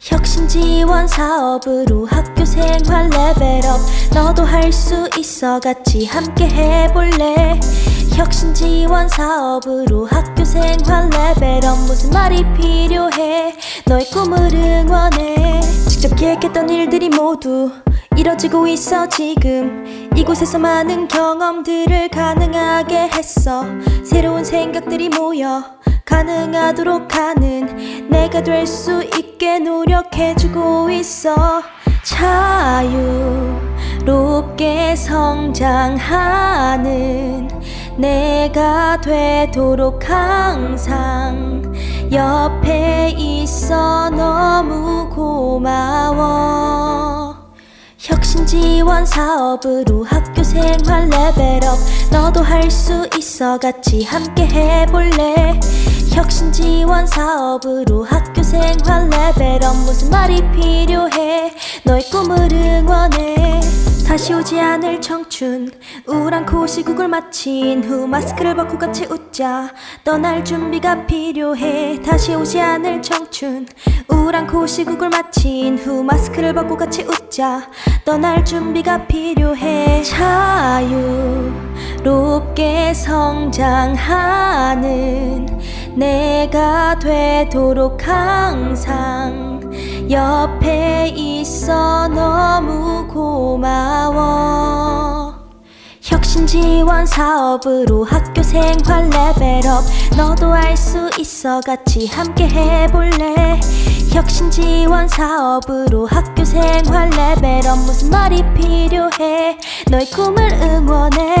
혁신 지원 사업으로 학교 생활 레벨업. 너도 할 수 있어. 같이 함께 해볼래? 혁신 지원 사업으로 학교 생활 레벨업. 무슨 말이 필요해? 너의 꿈을 응원해. 직접 기획했던 일들이 모두 이뤄지고 있어 지금. 이곳에서 많은 경험들을 가능하게 했어. 새로운 생각들이 모여 가능하도록 하는 내가 될 수 있게 노력해주고 있어. 자유롭게 성장하는 내가 되도록 항상 옆에 있어 너무 고 지원 사업으로 학교 생활 레벨업. 너도 할 수 있어. 같이 함께 해볼래? 혁신 지원 사업으로 학교 생활 레벨업. 무슨 말이 필요해? 너의 꿈을 응원해. 다시 오지 않을 청춘. 우울한 고시국을 마친 후 마스크를 벗고 같이 웃자. 떠날 준비가 필요해. 다시 오지 않을 청춘 우울한 고시국을 마친 후 마스크를 벗고 같이 웃자. 떠날 준비가 필요해. 자유롭게 성장하는 내가 되도록 항상 옆에 있어 너무 고마워 지원 사업으로 학교 생활 레벨업. 너도 알 수 있어. 같이 함께 해볼래? 혁신 지원 사업으로 학교 생활 레벨업. 무슨 말이 필요해? 너의 꿈을 응원해